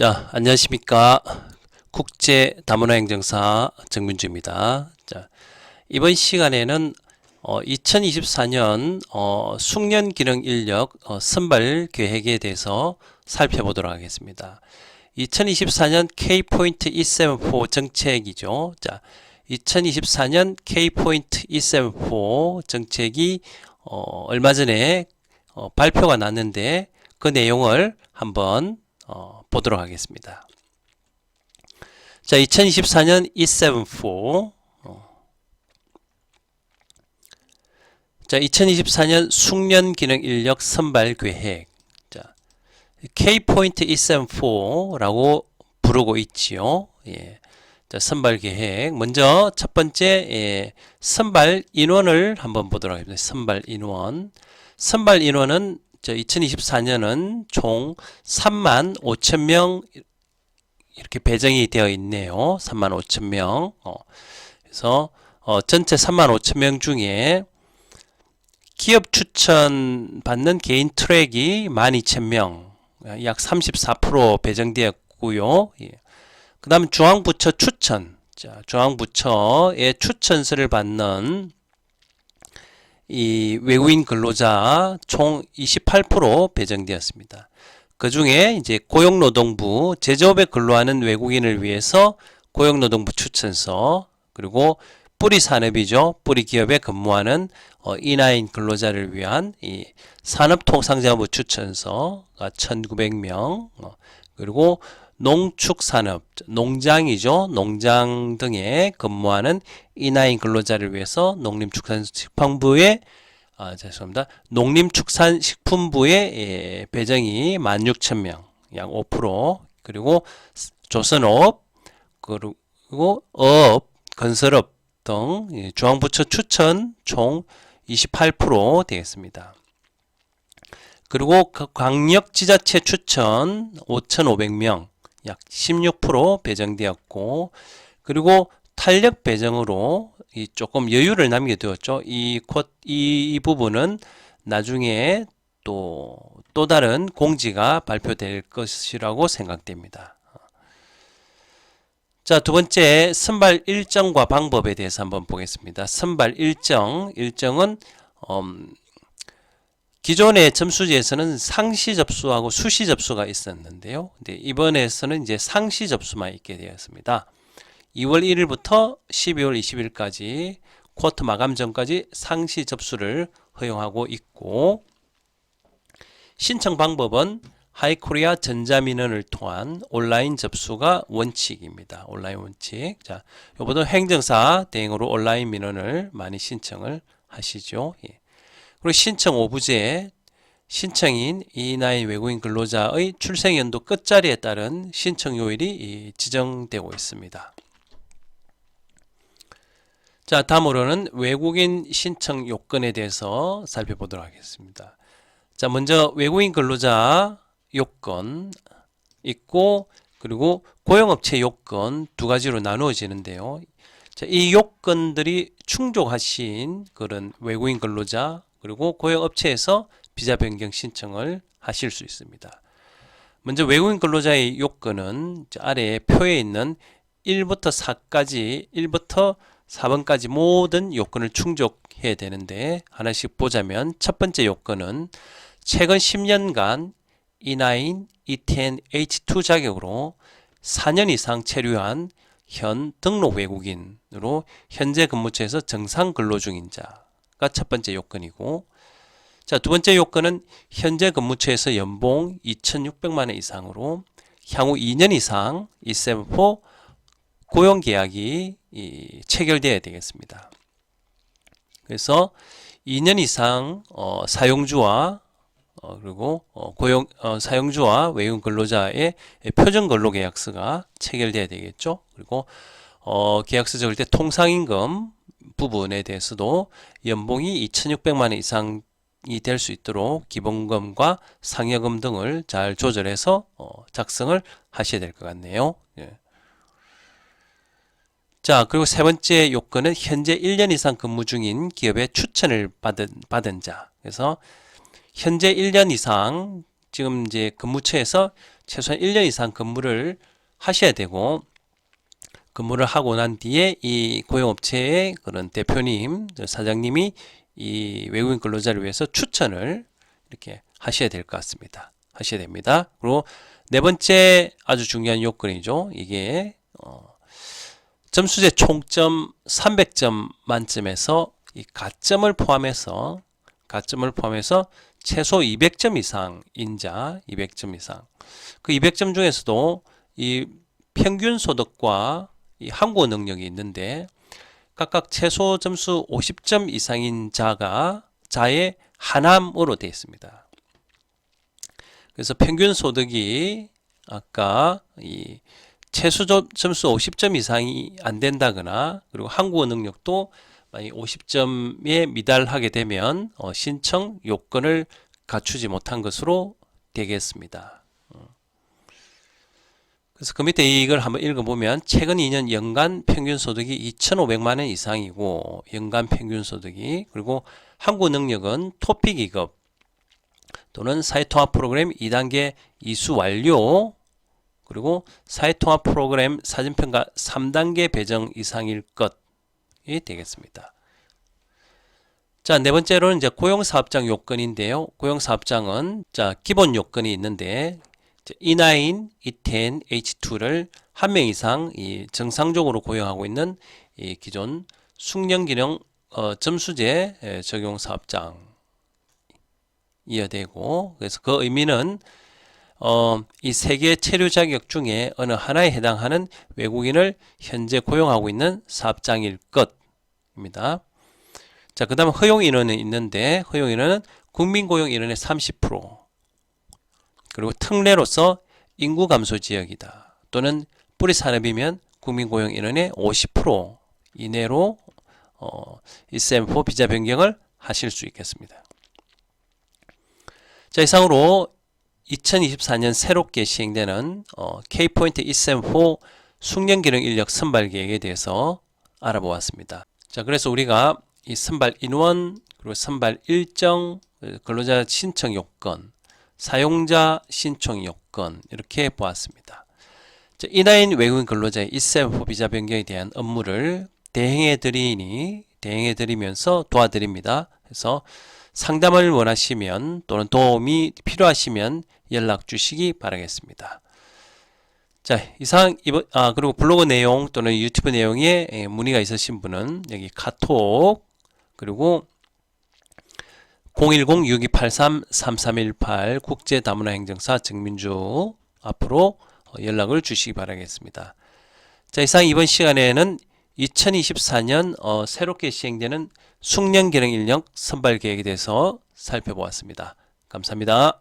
자, 안녕하십니까. 국제 다문화 행정사 정민주입니다. 자, 이번 시간에는 어, 2024년 어, 숙련 기능 인력 어, 선발 계획에 대해서 살펴보도록 하겠습니다. 2024년 K포인트 274 정책이죠. 자, 2024년 K포인트 274 정책이 어, 얼마 전에 어, 발표가 났는데 그 내용을 한번 어, 보도록 하겠습니다. 자, 2024년 274. 어. 자, 2024년 숙련 기능 인력 선발 계획. 자, K포인트 274라고 부르고 있지요. 예. 자, 선발 계획. 먼저 첫 번째 예, 선발 인원을 한번 보도록 하겠습니다. 선발 인원. 선발 인원은 저 2024년은 총 3만 5천 명 이렇게 배정이 되어 있네요. 3만 5천 명. 어, 그래서 어, 전체 3만 5천 명 중에 기업 추천 받는 개인 트랙이 12,000명, 약 34% 배정되었고요. 예. 그 다음 중앙부처 추천, 자, 중앙부처의 추천서를 받는 이 외국인 근로자 총 28% 배정되었습니다. 그 중에 이제 고용노동부 제조업에 근로하는 외국인을 위해서 고용노동부 추천서 그리고 뿌리 산업이죠. 뿌리 기업에 근무하는 어, 인하인 근로자를 위한 이 산업통상자부 추천서가 1,900명 어, 그리고 농축산업, 농장이죠. 농장 등에 근무하는 인하인 근로자를 위해서 농림축산식품부에 아, 죄송합니다. 농림축산식품부의 예, 배정이 16,000명, 약 5%. 그리고 조선업, 그리고 어업, 건설업 등 예, 중앙부처 추천 총 28% 되겠습니다. 그리고 그 광역지자체 추천 5,500명, 약 16% 배정되었고, 그리고 탄력 배정으로 이 조금 여유를 남겨두었죠. 이, 코, 이, 이 부분은 나중에 또, 또 다른 공지가 발표될 것이라고 생각됩니다. 자, 두 번째, 선발 일정과 방법에 대해서 한번 보겠습니다. 선발 일정, 일정은, 음, 기존의 점수지에서는 상시 접수하고 수시 접수가 있었는데요. 근데 이번에서는 이제 상시 접수만 있게 되었습니다. 2월 1일부터 12월 20일까지 쿼터 마감 전까지 상시 접수를 허용하고 있고 신청 방법은 하이코리아 전자민원을 통한 온라인 접수가 원칙입니다. 온라인 원칙. 자, 요보다 행정사 대행으로 온라인 민원을 많이 신청을 하시죠. 예. 그리고 신청 오부제 신청인 E9 외국인 근로자의 출생연도 끝자리에 따른 신청 요일이 지정되고 있습니다. 자, 다음으로는 외국인 신청 요건에 대해서 살펴보도록 하겠습니다. 자, 먼저 외국인 근로자 요건 있고 그리고 고용업체 요건 두 가지로 나누어지는데요. 자, 이 요건들이 충족하신 그런 외국인 근로자 그리고 고용 업체에서 비자 변경 신청을 하실 수 있습니다. 먼저 외국인 근로자의 요건은 아래에 표에 있는 1부터 4까지 1부터 4번까지 모든 요건을 충족해야 되는데 하나씩 보자면 첫 번째 요건은 최근 10년간 E9, E10, H2 자격으로 4년 이상 체류한 현 등록 외국인으로 현재 근무처에서 정상 근로 중인 자가 첫 번째 요건이고 자, 두 번째 요건은 현재 근무처에서 연봉 2,600만 원 이상으로 향후 2년 이상 E74 고용 계약이 이, 체결돼야 되겠습니다. 그래서 2년 이상 어, 사용주와 어, 그리고 어, 고용 어, 사용주와 외국 근로자의 표준 근로 계약서가 체결돼야 되겠죠. 그리고 어, 계약서 적을 때 통상임금 부분에 대해서도 연봉이 2,600만 원 이상 이 될 수 있도록 기본금과 상여금 등을 잘 조절해서 어, 작성을 하셔야 될 것 같네요. 예. 자, 그리고 세 번째 요건은 현재 1년 이상 근무 중인 기업의 추천을 받은, 받은 자. 그래서 현재 1년 이상 지금 이제 근무처에서 최소한 1년 이상 근무를 하셔야 되고 근무를 하고 난 뒤에 이 고용업체의 그런 대표님, 사장님이 이 외국인 근로자를 위해서 추천을 이렇게 하셔야 될 것 같습니다. 하셔야 됩니다. 그리고 네 번째 아주 중요한 요건이죠. 이게 어, 점수제 총점 300점 만점에서 이 가점을 포함해서 가점을 포함해서 최소 200점 이상 인자 200점 이상 그 200점 중에서도 이 평균 소득과 이 한국어 능력이 있는데 각각 최소 점수 50점 이상인 자가 자의 하남으로 되어 있습니다. 그래서 평균 소득이 아까 이 최소 점- 점수 50점 이상이 안 된다거나 그리고 한국어 능력도 만약 50점에 미달하게 되면 어, 신청 요건을 갖추지 못한 것으로 되겠습니다. 어. 그래서 그 밑에 이걸 한번 읽어보면 최근 2년 연간 평균 소득이 2,500만 원 이상이고 연간 평균 소득이 그리고 한국어 능력은 토픽 2급 또는 사회통합 프로그램 2단계 이수 완료 그리고 사회통합 프로그램 사진평가 3단계 배정 이상일 것이 되겠습니다. 자, 네 번째로는 이제 고용사업장 요건인데요. 고용사업장은 자, 기본 요건이 있는데 E9, E10, H2를 한 명 이상 이 정상적으로 고용하고 있는 이 기존 숙련기능 어, 점수제 에, 적용 사업장 이어되고 그래서 그 의미는 어, 이 세 개의 체류 자격 중에 어느 하나에 해당하는 외국인을 현재 고용하고 있는 사업장일 것입니다. 자, 그 다음에 허용 인원은 있는데 허용 인원은 국민 고용 인원의 30% 그리고 특례로서 인구 감소 지역이다 또는 뿌리 산업이면 국민 고용 인원의 50% 이내로 어, 이 셈포 비자 변경을 하실 수 있겠습니다. 자, 이상으로 2024년 새롭게 시행되는 어, K포인트 E74 숙련 기능 인력 선발 계획에 대해서 알아보았습니다. 자, 그래서 우리가 이 선발 인원 그리고 선발 일정, 그 근로자 신청 요건, 사용자 신청 요건 이렇게 보았습니다. 자, 이나인 외국인 근로자의 E74 비자 변경에 대한 업무를 대행해 드리니 대행해 드리면서 도와드립니다. 그래서 상담을 원하시면 또는 도움이 필요하시면 연락 주시기 바라겠습니다. 자, 이상 이번 아 그리고 블로그 내용 또는 유튜브 내용에 예, 문의가 있으신 분은 여기 카톡 그리고 010-6283-3318 국제다문화행정사 정민주 앞으로 어, 연락을 주시기 바라겠습니다. 자, 이상 이번 시간에는 2024년 어, 새롭게 시행되는 숙련기능 인력 선발 계획에 대해서 살펴보았습니다. 감사합니다.